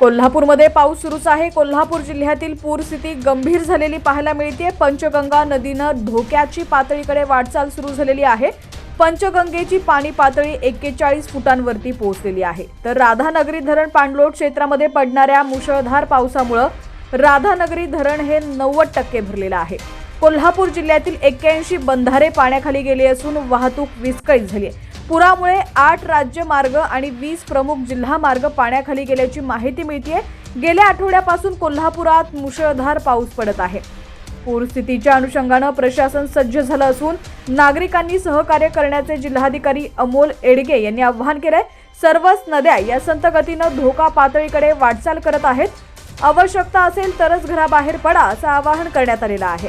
कोल्हापूरमध्ये पाऊस सुरूच आहे. कोल्हापूर जिल्ह्यातील पूरस्थिती गंभीर झालेली पाहायला मिळते पंचगंगा नदीनं धोक्याची पातळीकडे वाटचाल सुरू झालेली आहे. पंचगंगेची पाणी पातळी एक्केचाळीस फुटांवरती पोहोचलेली आहे. तर राधानगरी धरण पाणलोट क्षेत्रामध्ये पडणाऱ्या मुसळधार पावसामुळं राधानगरी धरण हे नव्वद टक्के भरलेलं आहे. कोल्हापूर जिल्ह्यातील एक्क्याऐंशी बंधारे पाण्याखाली गेले असून वाहतूक विस्कळीत झाली आहे. पुरामुळे आठ राज्य मार्ग आणि वीस प्रमुख जिल्हा मार्ग पाण्याखाली गेल्याची माहिती मिळते गेल्या आठवड्यापासून कोल्हापुरात मुसळधार पाऊस पडत आहे. पूरस्थितीच्या अनुषंगानं प्रशासन सज्ज झालं असून नागरिकांनी सहकार्य करण्याचे जिल्हाधिकारी अमोल एडगे यांनी आवाहन केलंय. सर्वच नद्या या संत गतीनं धोका पातळीकडे वाटचाल करत आहेत. आवश्यकता असेल तरच घराबाहेर पडा असं आवाहन करण्यात आलेलं आहे.